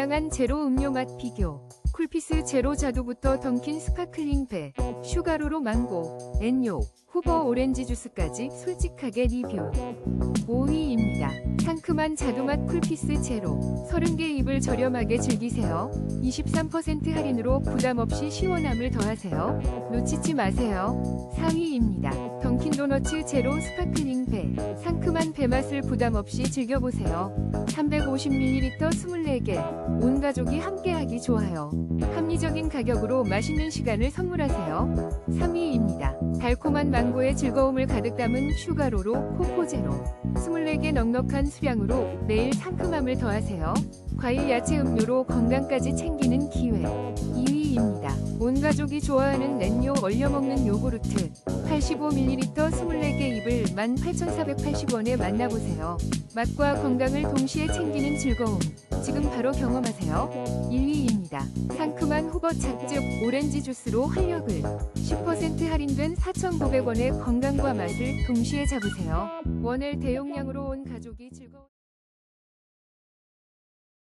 다양한 제로 음료 맛 비교. 쿨피스 제로 자두부터 던킨 스파클링 배, 슈가로로 망고, 엔요, 후보 오렌지 주스까지 솔직하게 리뷰. 5위입니다. 상큼한 자두맛 쿨피스 제로. 30개 입을 저렴하게 즐기세요. 23% 할인으로 부담 없이 시원함을 더하세요. 놓치지 마세요. 4위입니다. 던킨 도너츠 제로 스파클링 배. 상큼한 배 맛을 부담 없이 즐겨보세요. 350ml 24개. 온 가족이 함께하기 좋아요. 합리적인 가격으로 맛있는 시간을 선물하세요. 3위입니다. 달콤한 망고 의 즐거움을 가득 담은 슈가로로 코코제로. 24개 넉넉한 수량으로 매일 상큼함을 더하세요. 과일 야채 음료로 건강까지 챙기는 기회. 2위입니다. 온 가족이 좋아하는 렌요 얼려 먹는 요구르트. 85ml 24개 입을 18,480원에 만나보세요. 맛과 건강을 동시에 챙기는 즐거움. 지금 바로 경험하세요. 1위입니다. 상큼한 후버 착즙 오렌지 주스로 활력을 10% 할인된 4,900원의 건강과 맛을 동시에 잡으세요. 원엘 대용량으로 온 가족이 즐거운